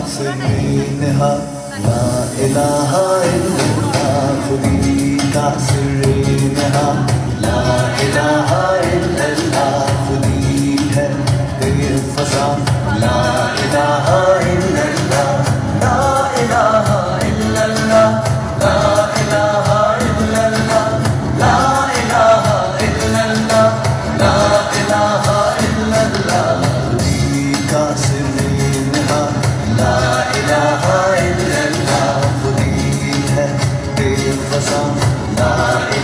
सिरहा ला इलाहा इल्लल्लाह खुदी का सिरहा